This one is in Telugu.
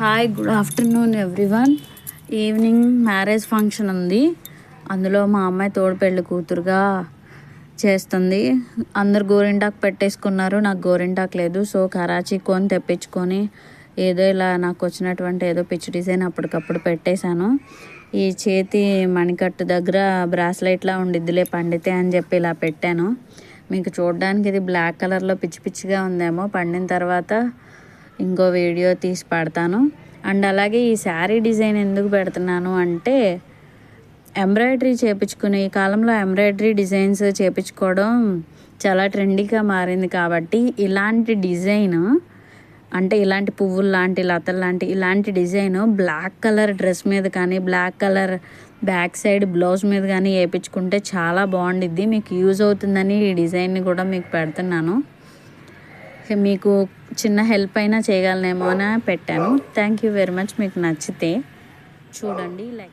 Hi good afternoon everyone evening marriage function ఉంది. అందులో మా అమ్మాయి తోడు పెళ్ళి కూతురుగా చేస్తుంది. అందరు గోరింటాకు పెట్టేసుకున్నారు. నాకు గోరింటాకు లేదు. సో కరాచీ కొని తెప్పించుకొని ఏదో ఇలా నాకు వచ్చినటువంటి ఏదో పిచ్చి డిజైన్ అప్పటికప్పుడు పెట్టేశాను. ఈ చేతి మణికట్టు దగ్గర బ్రాస్లెట్లా ఉండిద్దిలే పండితే అని చెప్పి ఇలా పెట్టాను. మీకు చూడడానికి ఇది బ్లాక్ కలర్లో పిచ్చి పిచ్చిగా ఉందేమో. పండిన తర్వాత ఇంకో వీడియో తీసి పెడతాను. అండ్ అలాగే ఈ శారీ డిజైన్ ఎందుకు పెడుతున్నాను అంటే ఎంబ్రాయిడరీ చేపించుకుని ఈ కాలంలో ఎంబ్రాయిడరీ డిజైన్స్ చేపించుకోవడం చాలా ట్రెండీగా మారింది కాబట్టి ఇలాంటి డిజైన్ అంటే ఇలాంటి పువ్వులు లాంటి లతలు లాంటి ఇలాంటి డిజైన్ బ్లాక్ కలర్ డ్రెస్ మీద కానీ black colour back side blouse మీద కానీ వేయించుకుంటే చాలా బాగుండిద్ది. మీకు యూజ్ అవుతుందని ఈ డిజైన్ని కూడా మీకు పెడుతున్నాను. మీకు చిన్న హెల్ప్ అయినా చేయగలనేమో అని పెట్టాను. థ్యాంక్ యూ వెరీ మచ్ మీకు నచ్చితే చూడండి లైక్